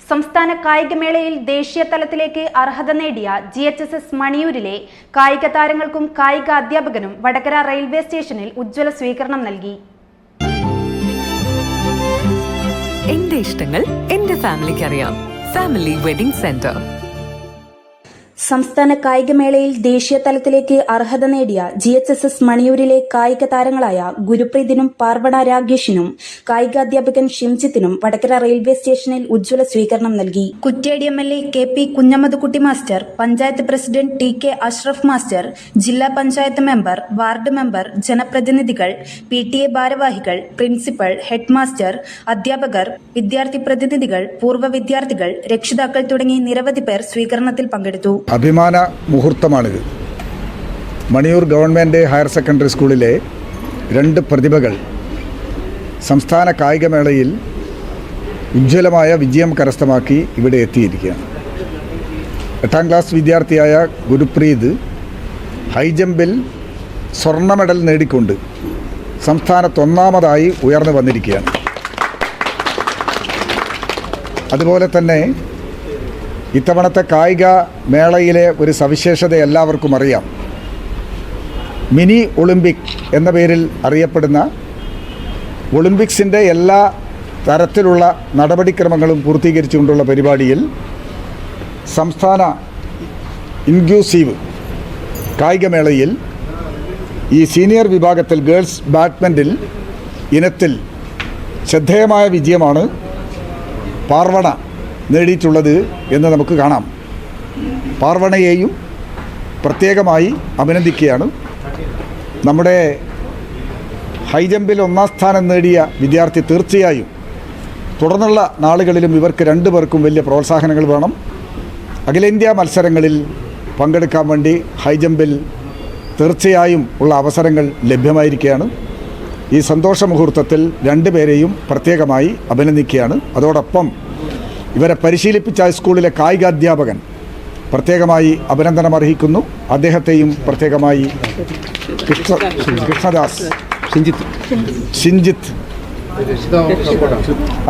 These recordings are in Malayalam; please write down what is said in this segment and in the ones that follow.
സംസ്ഥാന കായികമേളയിൽ ദേശീയ തലത്തിലേക്ക് അർഹത നേടിയ ജി എച്ച് എസ് എസ് മണിയൂരിലെ കായിക താരങ്ങൾക്കും കായിക അധ്യാപകനും വടകര റെയിൽവേ സ്റ്റേഷനിൽ ഉജ്ജ്വല സ്വീകരണം നൽകി. എന്റെ ഇഷ്ടങ്ങൾ എന്റെ ഫാമിലിക്ക് അറിയാം. Family wedding centre. സംസ്ഥാന കായികമേളയിൽ ദേശീയ തലത്തിലേക്ക് അർഹത നേടിയ ജി എച്ച് എസ് എസ് മണിയൂരിലെ കായിക താരങ്ങളായ ഗുരുപ്രീതിനും പാർവണ രാഗേഷിനും കായികാധ്യാപകൻ ഷിംജിത്തിനും വടകര റെയിൽവേ സ്റ്റേഷനിൽ ഉജ്ജ്വല സ്വീകരണം നൽകി. Kuttiadi M L A K P master panchayat president T K Ashraf master ജില്ലാ പഞ്ചായത്ത് മെമ്പർ വാർഡ് മെമ്പർ ജനപ്രതിനിധികൾ പി ടി എ ഭാരവാഹികൾ പ്രിൻസിപ്പൽ ഹെഡ് മാസ്റ്റർ അധ്യാപകർ വിദ്യാർത്ഥി പ്രതിനിധികൾ പൂർവ വിദ്യാർത്ഥികൾ രക്ഷിതാക്കൾ തുടങ്ങി നിരവധി പേർ സ്വീകരണത്തിൽ പങ്കെടുത്തു. അഭിമാന മുഹൂർത്തമാണിത്. മണിയൂർ ഗവൺമെന്റ് ഹയർ സെക്കൻഡറി സ്കൂളിലെ രണ്ട് പ്രതിഭകൾ സംസ്ഥാന കായികമേളയിൽ ഉജ്ജ്വലമായ വിജയം കരസ്ഥമാക്കി ഇവിടെ എത്തിയിരിക്കുകയാണ്. എട്ടാം ക്ലാസ് വിദ്യാർത്ഥിയായ ഗുരുപ്രീത് ഹൈജമ്പിൽ സ്വർണ മെഡൽ നേടിക്കൊണ്ട് സംസ്ഥാനത്ത് ഒന്നാമതായി ഉയർന്നു വന്നിരിക്കുകയാണ്. അതുപോലെ തന്നെ ഇത്തവണത്തെ കായിക മേളയിലെ ഒരു സവിശേഷത എല്ലാവർക്കും അറിയാം. മിനി ഒളിമ്പിക് എന്ന പേരിൽ അറിയപ്പെടുന്ന ഒളിമ്പിക്സിന്റെ എല്ലാ തരത്തിലുള്ള നടപടിക്രമങ്ങളും പൂർത്തീകരിച്ചുകൊണ്ടുള്ള പരിപാടിയിൽ സംസ്ഥാന ഇൻക്ലൂസീവ് കായികമേളയിൽ ഈ സീനിയർ വിഭാഗത്തിൽ ഗേൾസ് ബാഡ്മിന്റിൽ ഇനത്തിൽ ശ്രദ്ധേയമായ വിജയമാണ് പാർവണ നേടിയിട്ടുള്ളത് എന്ന് നമുക്ക് കാണാം. പാർവണയെയും പ്രത്യേകമായി അഭിനന്ദിക്കുകയാണ്. നമ്മുടെ ഹൈജമ്പിൽ ഒന്നാം സ്ഥാനം നേടിയ വിദ്യാർത്ഥി തീർച്ചയായും തുടർന്നുള്ള നാളുകളിലും ഇവർക്ക് രണ്ടു പേർക്കും വലിയ പ്രോത്സാഹനങ്ങൾ വേണം. അഖിലേന്ത്യാ മത്സരങ്ങളിൽ പങ്കെടുക്കാൻ വേണ്ടി ഹൈജമ്പിൽ തീർച്ചയായും ഉള്ള അവസരങ്ങൾ ലഭ്യമായിരിക്കുകയാണ്. ഈ സന്തോഷ മുഹൂർത്തത്തിൽ രണ്ടുപേരെയും പ്രത്യേകമായി അഭിനന്ദിക്കുകയാണ്. അതോടൊപ്പം ഇവരെ പരിശീലിപ്പിച്ച സ്കൂളിലെ കായികാധ്യാപകൻ പ്രത്യേകമായി അഭിനന്ദനം അർഹിക്കുന്നു. അദ്ദേഹത്തെയും പ്രത്യേകമായി കൃഷ്ണ കൃഷ്ണദാസ്. ഷിഞ്ചിത്ത്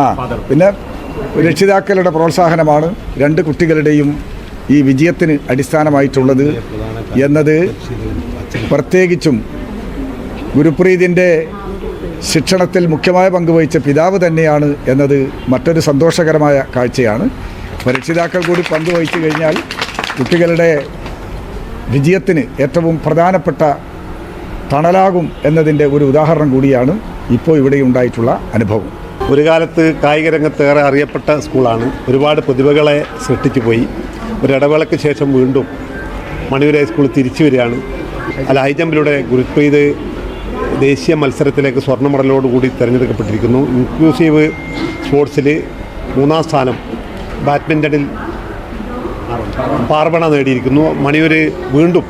ആ പിന്നെ രക്ഷിതാക്കളുടെ പ്രോത്സാഹനമാണ്. രണ്ട് കുട്ടികളുടെയും ഈ വിജയത്തിന് അടിസ്ഥാനമായിട്ടുള്ളത് എന്നത് പ്രത്യേകിച്ചും ഗുരുപ്രീതിന്റെ ശിക്ഷണത്തിൽ മുഖ്യമായ പങ്കുവഹിച്ച പിതാവ് തന്നെയാണ് എന്നത് മറ്റൊരു സന്തോഷകരമായ കാഴ്ചയാണ്. രക്ഷിതാക്കൾ കൂടി പങ്കുവഹിച്ചു കഴിഞ്ഞാൽ കുട്ടികളുടെ വിജയത്തിന് ഏറ്റവും പ്രധാനപ്പെട്ട തണലാകും എന്നതിന്റെ ഒരു ഉദാഹരണം കൂടിയാണ് ഇപ്പോൾ ഇവിടെ ഉണ്ടായിട്ടുള്ള അനുഭവം. ഒരു കാലത്ത് കായിക രംഗത്ത് ഏറെ അറിയപ്പെട്ട സ്കൂളാണ്. ഒരുപാട് പ്രതിഭകളെ സൃഷ്ടിച്ചു പോയി. ഒരിടവേളയ്ക്ക് ശേഷം വീണ്ടും മണിയൂർ ഹൈസ്കൂൾ തിരിച്ചു വരികയാണ്. അല്ല ഹൈജമ്പിലൂടെ ഗുരുപ്രീത് ദേശീയ മത്സരത്തിലേക്ക് സ്വർണ മെഡലോടുകൂടി തിരഞ്ഞെടുക്കപ്പെട്ടിരിക്കുന്നു. ഇൻക്ലൂസീവ് സ്പോർട്സിൽ മൂന്നാം സ്ഥാനം ബാഡ്മിന്റണിൽ പാർവണ നേടിയിരിക്കുന്നു. മണിയൂർ വീണ്ടും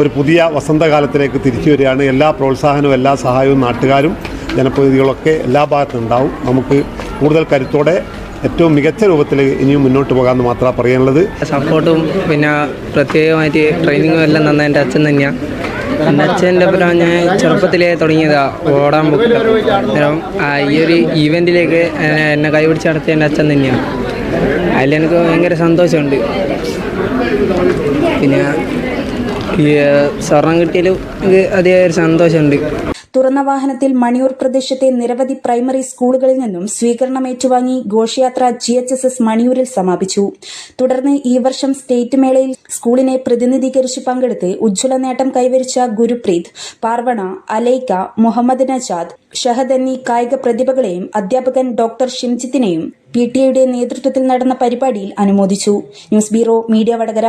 ഒരു പുതിയ വസന്തകാലത്തിലേക്ക് തിരിച്ചു വരികയാണ്. എല്ലാ പ്രോത്സാഹനവും എല്ലാ സഹായവും നാട്ടുകാരും ജനപ്രതിനിധികളൊക്കെ എല്ലാ ഭാഗത്തും ഉണ്ടാവും. നമുക്ക് കൂടുതൽ കരുത്തോടെ ഏറ്റവും മികച്ച രൂപത്തിൽ ഇനിയും മുന്നോട്ട് പോകാമെന്ന് മാത്രമാണ് പറയാനുള്ളത്. സപ്പോർട്ടും പിന്നെ പ്രത്യേകമായിട്ട് ട്രെയിനിങ്ങും എല്ലാം നന്നായിട്ട് എന്റെ അച്ഛൻ തന്നെയാണ് എന്റെ അച്ഛന്റെ ഞാൻ ചെറുപ്പത്തിലേ തുടങ്ങിയതാ ഓടാൻ പോകും ഈ ഒരു ഈവെന്റിലേക്ക് എന്നെ കൈപിടിച്ച് നടത്തിയ എന്റെ അച്ഛൻ തന്നെയാണ്. അതിലെനിക്ക് ഭയങ്കര സന്തോഷമുണ്ട്. പിന്നെ സ്വർണം കിട്ടിയാലും എനിക്ക് അതേ ഒരു സന്തോഷമുണ്ട്. തുറന്ന വാഹനത്തിൽ മണിയൂർ പ്രദേശത്തെ നിരവധി പ്രൈമറി സ്കൂളുകളിൽ നിന്നും സ്വീകരണം ഏറ്റുവാങ്ങി ഘോഷയാത്ര ജി എച്ച് എസ് എസ് മണിയൂരിൽ സമാപിച്ചു. തുടർന്ന് ഈ വർഷം സ്റ്റേറ്റ് മേളയിൽ സ്കൂളിനെ പ്രതിനിധീകരിച്ച് പങ്കെടുത്ത് ഉജ്ജ്വല നേട്ടം കൈവരിച്ച ഗുരുപ്രീത് പാർവണ അലൈക്ക മുഹമ്മദ് നജാദ് ഷഹദ് എന്നീ കായിക പ്രതിഭകളെയും അധ്യാപകൻ ഡോക്ടർ ഷിംജിത്തിനെയും പി ടി നേതൃത്വത്തിൽ നടന്ന പരിപാടിയിൽ അനുമോദിച്ചു. News bureau media Vadakara.